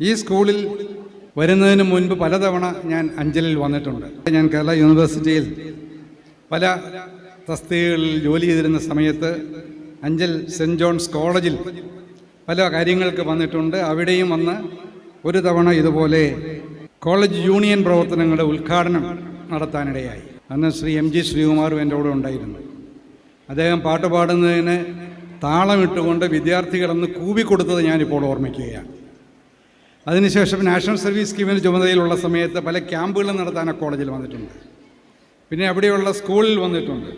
ഈ സ്കൂളിൽ വരുന്നതിന് മുൻപ് പലതവണ ഞാൻ അഞ്ചലിൽ വന്നിട്ടുണ്ട്. ഞാൻ കേരള യൂണിവേഴ്സിറ്റിയിൽ പല തസ്തികകളിൽ ജോലി ചെയ്തിരുന്ന സമയത്ത് അഞ്ചൽ സെന്റ് ജോൺസ് കോളേജിൽ പല കാര്യങ്ങൾക്ക് വന്നിട്ടുണ്ട്. അവിടെയും വന്ന് ഒരു തവണ ഇതുപോലെ കോളേജ് യൂണിയൻ പ്രവർത്തനങ്ങളുടെ ഉദ്ഘാടനം നടത്താനിടയായി. അന്ന് ശ്രീ എം ജി ശ്രീകുമാറും എന്റെ കൂടെ ഉണ്ടായിരുന്നു. അദ്ദേഹം പാട്ട് പാടുന്നതിന് താളമിട്ടുകൊണ്ട് വിദ്യാർത്ഥികളെന്ന് കൂവിക്കൊടുത്തത് ഞാനിപ്പോൾ ഓർമ്മിക്കുകയാണ്. അതിനുശേഷം നാഷണൽ സർവീസ് സ്കീമിന് ചുമതലയിലുള്ള സമയത്ത് പല ക്യാമ്പുകളും നടത്താൻ കോളേജിൽ വന്നിട്ടുണ്ട്. പിന്നെ അവിടെയുള്ള സ്കൂളിൽ വന്നിട്ടുണ്ട്.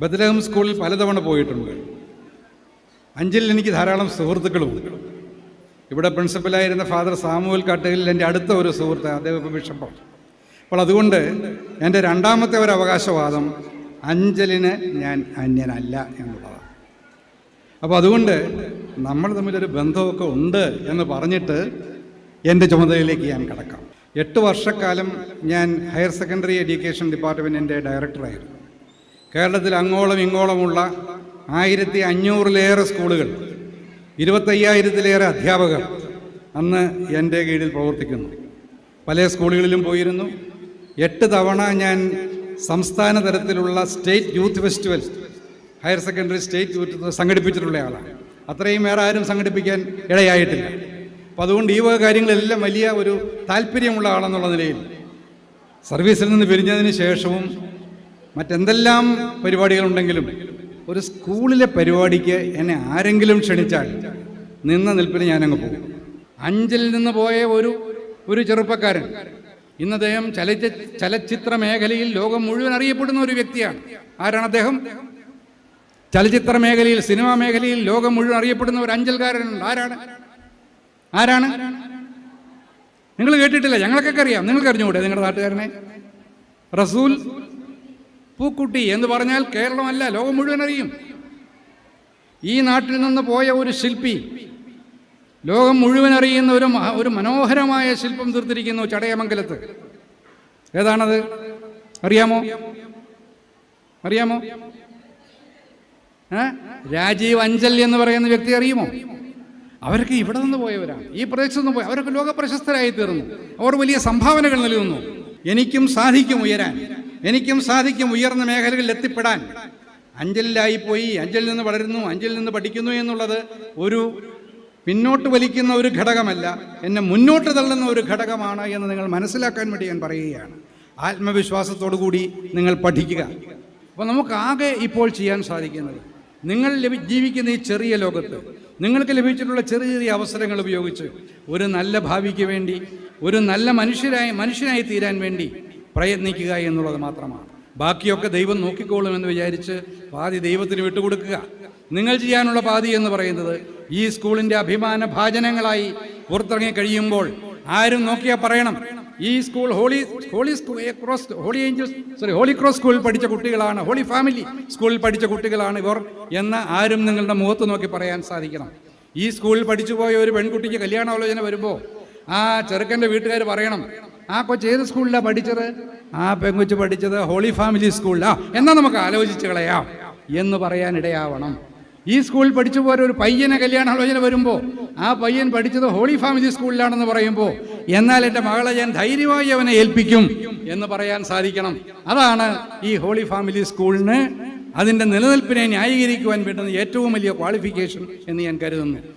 ബദലഹം സ്കൂളിൽ പലതവണ പോയിട്ടുണ്ട്. അഞ്ചലിൽ എനിക്ക് ധാരാളം സുഹൃത്തുക്കളുമുണ്ട് ഇവിടെ പ്രിൻസിപ്പലായിരുന്ന ഫാദർ സാമുവൽ കാട്ടുകളിൽ എന്റെ അടുത്ത ഒരു സുഹൃത്ത് അദ്ദേഹം ഇപ്പോൾ ബിഷപ്പാണ്. അപ്പോൾ അതുകൊണ്ട് എന്റെ രണ്ടാമത്തെ ഒരു അവകാശവാദം അഞ്ചലിന് ഞാൻ അന്യനല്ല എന്നുള്ളതാണ്. അപ്പോൾ അതുകൊണ്ട് നമ്മൾ തമ്മിലൊരു ബന്ധമൊക്കെ ഉണ്ട് എന്ന് പറഞ്ഞിട്ട് എന്റെ ചുമതലയിലേക്ക് ഞാൻ കടക്കാം. എട്ട് വർഷക്കാലം ഞാൻ ഹയർ സെക്കൻഡറി എഡ്യൂക്കേഷൻ ഡിപ്പാർട്ട്മെന്റിന്റെ ഡയറക്ടറായിരുന്നു. കേരളത്തിൽ അങ്ങോളം ഇങ്ങോളമുള്ള ആയിരത്തി അഞ്ഞൂറിലേറെ സ്കൂളുകൾ ഇരുപത്തയ്യായിരത്തിലേറെ അധ്യാപകർ അന്ന് എന്റെ കീഴിൽ പ്രവർത്തിക്കുന്നു. പല സ്കൂളുകളിലും പോയിരുന്നു. എട്ട് തവണ ഞാൻ സംസ്ഥാന തലത്തിലുള്ള state youth festival higher secondary state youth സംഘടിപ്പിച്ചിട്ടുള്ള ആളാണ്. അത്രയും വേറെ ആരും സംഘടിപ്പിക്കാൻ ഇടയായിട്ടില്ല. അപ്പോൾ അതുകൊണ്ട് ഈ വക കാര്യങ്ങളെല്ലാം വലിയ ഒരു താല്പര്യമുള്ള ആളെന്നുള്ള നിലയിൽ സർവീസിൽ നിന്ന് പിരിഞ്ഞതിന് ശേഷവും മറ്റെന്തെല്ലാം പരിപാടികളുണ്ടെങ്കിലും ഒരു സ്കൂളിലെ പരിപാടിക്ക് എന്നെ ആരെങ്കിലും ക്ഷണിച്ചാൽ നിന്ന നിൽപ്പിന് ഞാനങ്ങ് പോകും. അഞ്ചിൽ നിന്ന് പോയ ഒരു ഒരു ചെറുപ്പക്കാരൻ. ഇന്ന് അദ്ദേഹം ചലച്ച ചലച്ചിത്ര മേഖലയിൽ ലോകം മുഴുവൻ അറിയപ്പെടുന്ന ഒരു വ്യക്തിയാണ്. ആരാണ് അദ്ദേഹം? ചലച്ചിത്ര മേഖലയിൽ സിനിമാ മേഖലയിൽ ലോകം മുഴുവൻ അറിയപ്പെടുന്ന ഒരു അഞ്ചൽക്കാരനുണ്ട് ആരാണ്? ആരാണ്? നിങ്ങൾ കേട്ടിട്ടില്ല. ഞങ്ങൾക്കൊക്കെ അറിയാം. നിങ്ങൾക്ക് അറിഞ്ഞുകൂടെ നിങ്ങളുടെ നാട്ടുകാരനെ? റസൂൽ പൂക്കുട്ടി എന്ന് പറഞ്ഞാൽ കേരളമല്ല ലോകം മുഴുവൻ അറിയും. ഈ നാട്ടിൽ നിന്ന് പോയ ഒരു ശില്പി ലോകം മുഴുവൻ അറിയുന്ന ഒരു ഒരു മനോഹരമായ ശില്പം തീർത്തിരിക്കുന്നു ചടയമംഗലത്ത്. ഏതാണത്? അറിയാമോ? അറിയാമോ? രാജീവ് അഞ്ചൽ എന്ന് പറയുന്ന വ്യക്തി അറിയുമോ? അവരൊക്കെ ഇവിടെ നിന്ന് പോയവരാണ്. ഈ പ്രദേശത്ത് നിന്ന് പോയി. അവരൊക്കെ ലോക പ്രശസ്തരായി തീർന്നു. അവർ വലിയ സംഭാവനകൾ നൽകുന്നു. എനിക്കും സാധിക്കും ഉയരാൻ. എനിക്കും സാധിക്കും ഉയർന്ന മേഖലകളിൽ എത്തിപ്പെടാൻ. അഞ്ചലിലായി പോയി അഞ്ചലിൽ നിന്ന് വളരുന്നു അഞ്ചലിൽ നിന്ന് പഠിക്കുന്നു എന്നുള്ളത് ഒരു പിന്നോട്ട് വലിക്കുന്ന ഒരു ഘടകമല്ല. എന്നെ മുന്നോട്ട് തള്ളുന്ന ഒരു ഘടകമാണ് എന്ന് നിങ്ങൾ മനസ്സിലാക്കാൻ വേണ്ടി ഞാൻ പറയുകയാണ്. ആത്മവിശ്വാസത്തോടു കൂടി നിങ്ങൾ പഠിക്കുക. അപ്പോൾ നമുക്കാകെ ഇപ്പോൾ ചെയ്യാൻ സാധിക്കുന്നത് നിങ്ങൾ ജീവിക്കുന്ന ഈ ചെറിയ ലോകത്ത് നിങ്ങൾക്ക് ലഭിച്ചിട്ടുള്ള ചെറിയ ചെറിയ അവസരങ്ങൾ ഉപയോഗിച്ച് ഒരു നല്ല ഭാവിക്ക് വേണ്ടി ഒരു നല്ല മനുഷ്യരായി മനുഷ്യനായി തീരാൻ വേണ്ടി പ്രയത്നിക്കുക എന്നുള്ളത് മാത്രമാണ്. ബാക്കിയൊക്കെ ദൈവം നോക്കിക്കോളും എന്ന് വിചാരിച്ച് പാതി ദൈവത്തിന് വിട്ടുകൊടുക്കുക. നിങ്ങൾ ചെയ്യാനുള്ള പാതി എന്ന് പറയുന്നത് ഈ സ്കൂളിന്റെ അഭിമാന ഭാജനങ്ങളായി പുറത്തിറങ്ങി കഴിയുമ്പോൾ ആരും നോക്കിയാൽ പറയണം. ഈ school holy holy cross holy angels sorry holy cross സ്കൂളിൽ പഠിച്ച കുട്ടികളാണ് ഹോളി ഫാമിലി സ്കൂളിൽ പഠിച്ച കുട്ടികളാണ് ഇവർ എന്ന് ആരും നിങ്ങളുടെ മുഖത്ത് നോക്കി പറയാൻ സാധിക്കണം. ഈ സ്കൂളിൽ പഠിച്ചു പോയ ഒരു പെൺകുട്ടിക്ക് കല്യാണാലോചന വരുമ്പോൾ ആ ചെറുക്കന്റെ വീട്ടുകാർ പറയണം ആ കൊച്ചു ഏത് സ്കൂളിലാണ് പഠിച്ചത്? ആ പെങ്കുച്ച് പഠിച്ചത് ഹോളി ഫാമിലി സ്കൂളിലാ എന്നാൽ നമുക്ക് ആലോചിച്ച് കളയാം എന്ന് പറയാൻ ഇടയാവണം ഈ സ്കൂളിൽ പഠിച്ചു പോയ ഒരു പയ്യനെ കല്യാണാലോചന വരുമ്പോൾ ആ പയ്യൻ പഠിച്ചത് ഹോളി ഫാമിലി സ്കൂളിലാണെന്ന് പറയുമ്പോൾ എന്നാൽ എന്റെ മകളെ ഞാൻ ധൈര്യമായി അവനെ ഏൽപ്പിക്കും എന്ന് പറയാൻ സാധിക്കണം. അതാണ് ഈ ഹോളി ഫാമിലി സ്കൂളിന് അതിന്റെ നിലനിൽപ്പിനെ ന്യായീകരിക്കുവാൻ വേണ്ടുന്ന ഏറ്റവും വലിയ ക്വാളിഫിക്കേഷൻ എന്ന് ഞാൻ കരുതുന്നു.